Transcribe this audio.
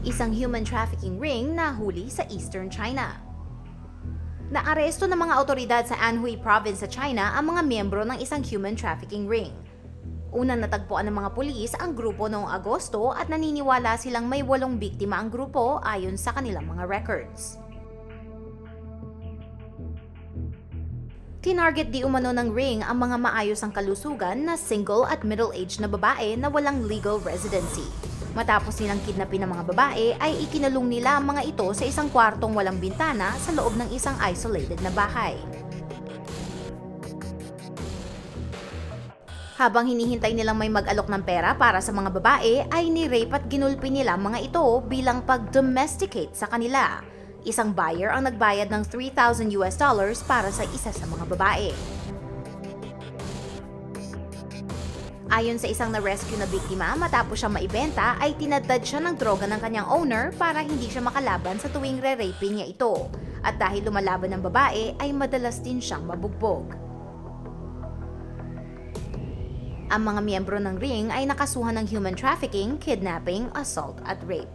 isang human trafficking ring na huli sa Eastern China. Naaresto ng mga otoridad sa Anhui Province sa China ang mga miyembro ng isang human trafficking ring. Unang natagpuan ng mga pulis ang grupo noong Agosto at naniniwala silang may walong biktima ang grupo ayon sa kanilang mga records. Tinarget di umano ng ring ang mga maayos ang kalusugan na single at middle-aged na babae na walang legal residency. Matapos nilang kidnapin ng mga babae ay ikinulong nila ang mga ito sa isang kwartong walang bintana sa loob ng isang isolated na bahay. Habang hinihintay nilang may mag-alok ng pera para sa mga babae, ay ni-rape at ginulpi nila mga ito bilang pag-domesticate sa kanila. Isang buyer ang nagbayad ng 3,000 US dollars para sa isa sa mga babae. Ayon sa isang na-rescue na biktima, matapos siya maibenta, ay tinadtad siya ng droga ng kanyang owner para hindi siya makalaban sa tuwing re-rape niya ito. At dahil lumalaban ng babae, ay madalas din siyang mabugbog. Ang mga miyembro ng ring ay nakasuhan ng human trafficking, kidnapping, assault at rape.